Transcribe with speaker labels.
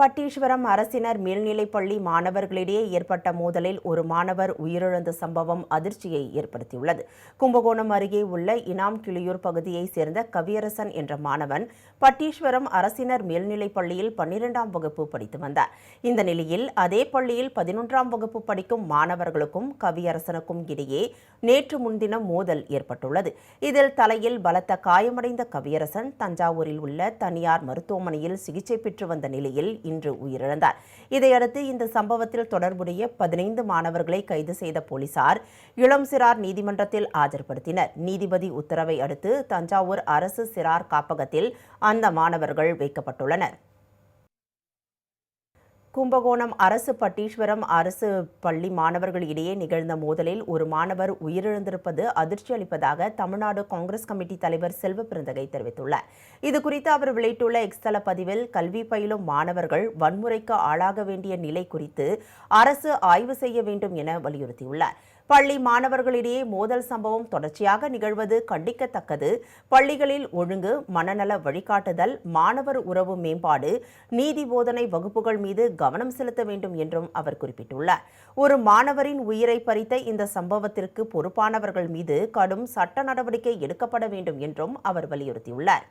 Speaker 1: பட்டீஸ்வரம் அரசினர் மேல்நிலைப்பள்ளி மாணவர்களிடையே ஏற்பட்ட மோதலில் ஒரு மாணவர் உயிரிழந்த சம்பவம் அதிர்ச்சியை ஏற்படுத்தியுள்ளது. கும்பகோணம் அருகே உள்ள இனாம் கிளியூர் பகுதியைச் சேர்ந்த கவியரசன் என்ற மாணவன் பட்டீஸ்வரம் அரசினர் மேல்நிலைப்பள்ளியில் பன்னிரெண்டாம் வகுப்பு படித்து வந்தார். இந்த நிலையில் அதே பள்ளியில் பதினொன்றாம் வகுப்பு படிக்கும் மாணவர்களுக்கும் கவியரசனுக்கும் இடையே நேற்று முன்தினம் மோதல் ஏற்பட்டுள்ளது. இதில் தலையில் பலத்த காயமடைந்த கவியரசன் தஞ்சாவூரில் உள்ள தனியார் மருத்துவமனையில் சிகிச்சை பெற்று வந்த நிலையில் இன்று உயிரிழந்தார். இதையடுத்து இந்த சம்பவத்தில் தொடர்புடைய பதினைந்து மாணவர்களை கைது செய்த போலீசார் இளம் சிறார் நீதிமன்றத்தில் ஆஜர்படுத்தினர். நீதிபதி உத்தரவை அடுத்து தஞ்சாவூர் அரசு சிறார் காப்பகத்தில் அந்த மாணவர்கள் வைக்கப்பட்டுள்ளனர். கும்பகோணம் அரசு பட்டீஸ்வரம் அரசு பள்ளி மாணவர்கள் இடையே நிகழ்ந்த மோதலில் ஒரு மாணவர் உயிரிழந்திருப்பது அதிர்ச்சி அளிப்பதாக தமிழ்நாடு காங்கிரஸ் கமிட்டி தலைவர் செல்வ பிறந்தகை தெரிவித்துள்ளார். இதுகுறித்து அவர் வெளியிட்டுள்ள எக்ஸ்தல பதிவில் கல்வி பயிலும் மாணவர்கள் வன்முறைக்கு ஆளாக வேண்டிய நிலை குறித்து அரசு ஆய்வு செய்ய வேண்டும் என வலியுறுத்தியுள்ளார். பள்ளி மாணவர்களிடையே மோதல் சம்பவம் தொடர்ச்சியாக நிகழ்வது கண்டிக்கத்தக்கது. பள்ளிகளில் ஒழுங்கு மனநல வழிகாட்டுதல் மாணவர் உறவு மேம்பாடு நீதி போதனை வகுப்புகள் மீது கவனம் செலுத்த வேண்டும் என்றும் அவர் குறிப்பிட்டுள்ளார். ஒரு மாணவரின் உயிரை பறித்த இந்த சம்பவத்திற்கு பொறுப்பானவர்கள் மீது கடும் சட்ட நடவடிக்கை எடுக்கப்பட வேண்டும் என்றும் அவர் வலியுறுத்தியுள்ளார்.